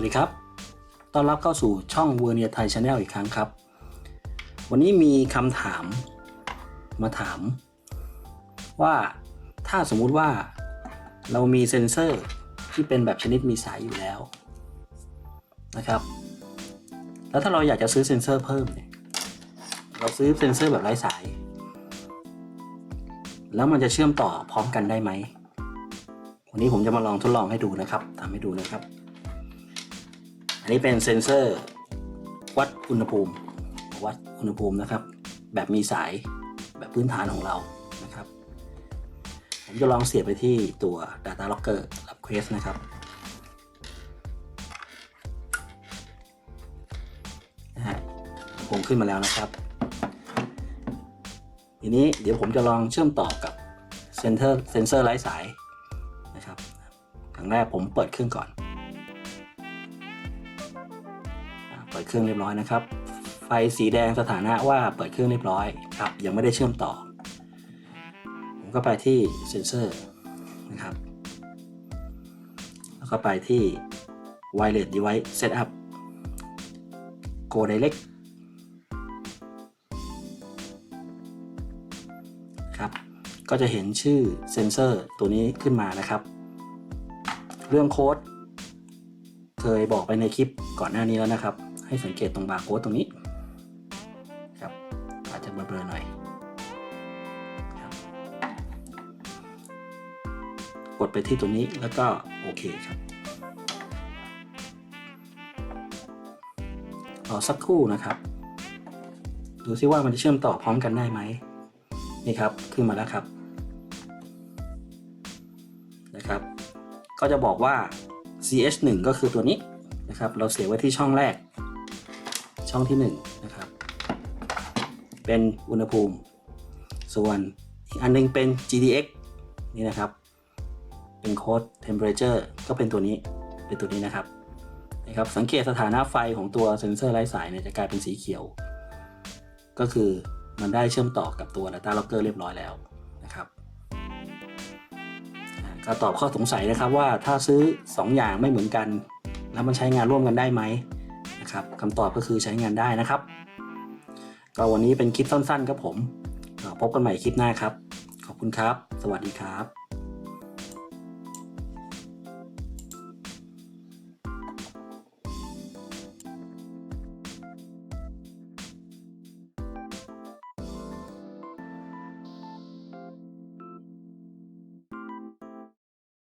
วัสดีครับ ต้อนรับเข้าสู่ช่องเวอร์เนียไทยชาแนลอีกครั้งครับ วันนี้มีคำถามมาถาม ว่าถ้าสมมุติว่าเรามีเซ็นเซอร์ที่เป็นแบบชนิดมีสายอยู่แล้วนะครับ แล้วถ้าเราอยากจะซื้อเซ็นเซอร์เพิ่มเนี่ยเราซื้อเซ็นเซอร์แบบไร้สาย แล้วมันจะเชื่อมต่อพร้อมกันได้ไหมวันนี้ผมจะมาลองทดลองให้ดูนะครับทำให้ดูนะครับ อันนี้เป็นเซ็นเซอร์วัดอุณหภูมิ วัดอุณหภูมินะครับ แบบมีสายแบบพื้นฐานของเรานะครับ ผมจะลองเสียบไปที่ตัว Data Logger รับ Quest นะครับ นะฮะผมขึ้นมาแล้วนะครับ ทีนี้เดี๋ยวผมจะลองเชื่อมต่อกับเซนเซอร์เซนเซอร์ไร้สายนะครับครั้งแรกผมเปิดเครื่องก่อน เปิดเครื่องเรียบร้อยนะครับ ไฟสีแดงสถานะว่าเปิดเครื่องเรียบร้อยครับ ยังไม่ได้เชื่อมต่อ ผมก็ไปที่เซนเซอร์นะครับ แล้วก็ไปที่ Wireless Device Setup Go Direct ครับ ก็จะเห็นชื่อเซนเซอร์ตัวนี้ขึ้นมานะครับ เรื่องโค้ดเคยบอกไปในคลิปก่อนหน้านี้แล้วนะครับ ให้สังเกตตรงบาร์โค้ดตรงนี้ครับอาจจะเบลอๆหน่อยกดไปที่ตัวนี้แล้วก็โอเคครับรอสักครู่นะครับ ดูซิว่ามันจะเชื่อมต่อพร้อมกันได้ไหมนี่ครับขึ้นมาแล้วครับนะครับ ก็จะบอกว่า ch1 ก็คือตัวนี้นะครับ เราเสียไว้ที่ช่องแรก ช่องที่1นะครับ เป็นอุณหภูมิ ส่วนอีกอันหนึงเป็น gdx นี่นะครับ เป็นโค้ด temperature ก็เป็นตัวนี้ เป็นตัวนี้นะครับนะครับ สังเกตสถานะไฟของตัวเซ็นเซอร์ไร้สายเนี่ยจะกลายเป็นสีเขียว ก็คือมันได้เชื่อมต่อกับตัว Data Logger เรียบร้อยแล้วนะครับอ่าก็ตอบข้อสงสัยนะครับว่าถ้าซื้อ 2 อย่างไม่เหมือนกัน แล้วมันใช้งานร่วมกันได้ไหม นะครับคำตอบก็คือใช้งานได้นะครับ ก็วันนี้เป็นคลิปสั้นๆครับผมพบกันใหม่คลิปหน้าครับ ขอบคุณครับ สวัสดีครับ